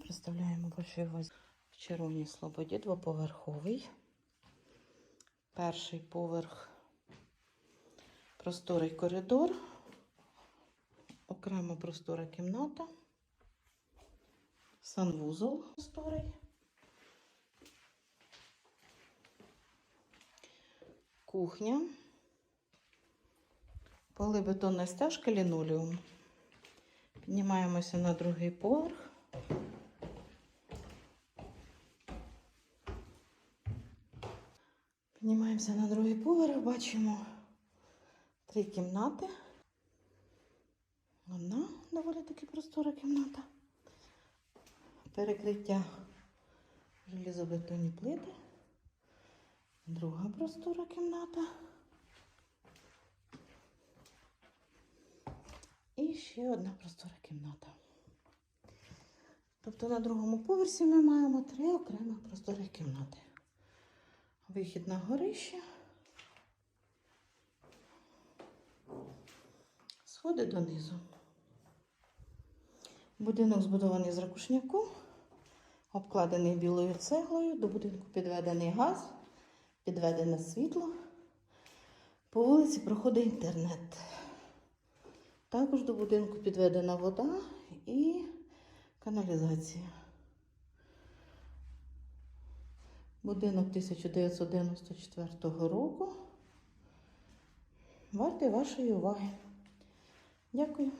представляємо вашій увазі в Червоній Слободі двоповерховий. Перший поверх просторий коридор, окремо простора кімната, санвузол просторий, кухня, поли бетонна стяжка, лінолеум. Піднімаємося на другий поверх. Піднімаємося на другий поверх, бачимо три кімнати. Одна доволі таки простора кімната. Перекриття желізобетонні плити. Друга простора кімната. І ще одна простора кімната. Тобто на другому поверсі ми маємо три окремі просторі кімнати. Вихід на горище. Сходи донизу. Будинок збудований з ракушняку, обкладений білою цеглою, до будинку підведений газ, підведене світло. По вулиці проходить інтернет. Також до будинку підведена вода і каналізація. Будинок 1994 року. Вартий вашої уваги. Дякую.